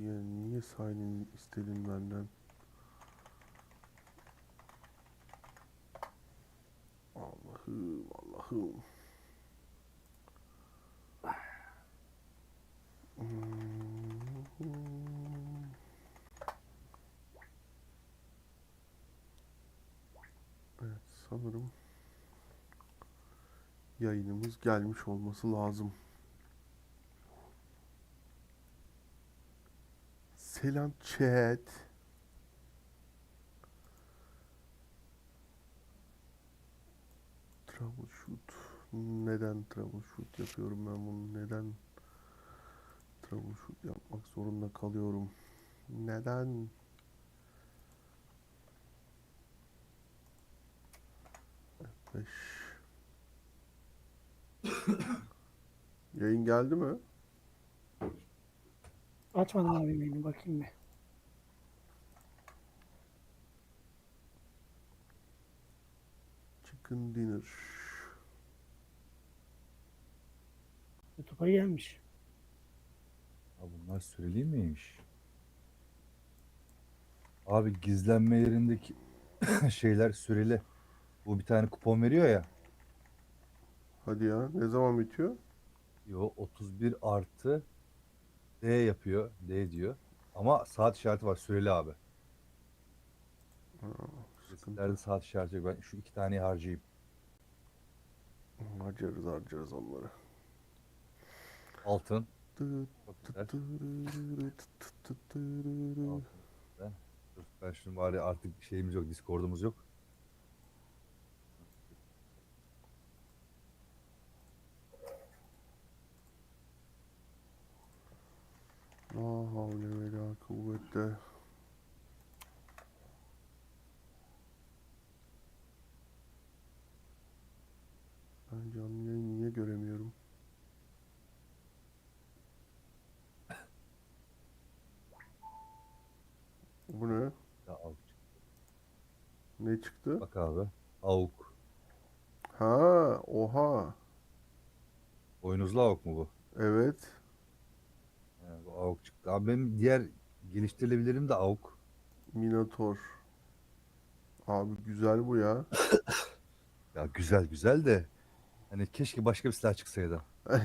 diye niye sign istedin benden? Allah'ım Allah'ım. Hmm. Evet sanırım yayınımız gelmiş olması lazım. Selam chat. Troubleshoot. Neden troubleshoot yapıyorum ben bunu? Neden troubleshoot yapmak zorunda kalıyorum? Neden? Beş. Yayın geldi mi? Açmadım abi mailini bakayım bir. Chicken dinner. YouTube'a gelmiş. Ha bunlar süreli miymiş? Abi gizlenme yerindeki şeyler süreli. Bu bir tane kupon veriyor ya. Hadi ya. Ne zaman bitiyor? Yo 31 artı D yapıyor. D diyor. Ama saat işareti var süreli abi. Sıkıntı. Nerede saat işareti yok. Ben şu iki taneyi harcayayım. Harcarız harcarız onları. Altın. Çok güzel. Altın. Ben şunu bari artık şeyimiz yok. Discord'umuz yok. La havle ve la kuvvete. Ben canlı yayın niye göremiyorum? Bu ne? Ya, avuk. Ne çıktı? Bak abi. Avuk. Ha, oha. Boynuzlu avuk mu bu? Evet. Avuk çıktı. Abi benim diğer geliştirilebilirim de avuk. Minotaur. Abi güzel bu ya. Ya güzel güzel de hani keşke başka bir silah çıksaydı.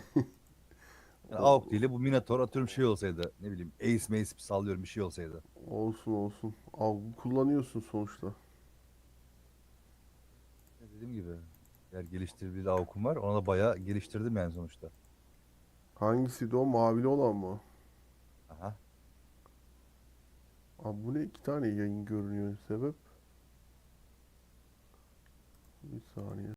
Yani AWP değil de bu Minotaur atıyorum şey olsaydı ne bileyim Ace Mace sallıyorum bir şey olsaydı. Olsun olsun. Al kullanıyorsun sonuçta. Ya Dediğim gibi diğer geliştirilebilir AWP'um var ona da bayağı geliştirdim yani sonuçta. Hangisiydi o? Mavili olan mı? Abi bu ne? iki tane yayın görünüyor. Sebep? Bir saniye.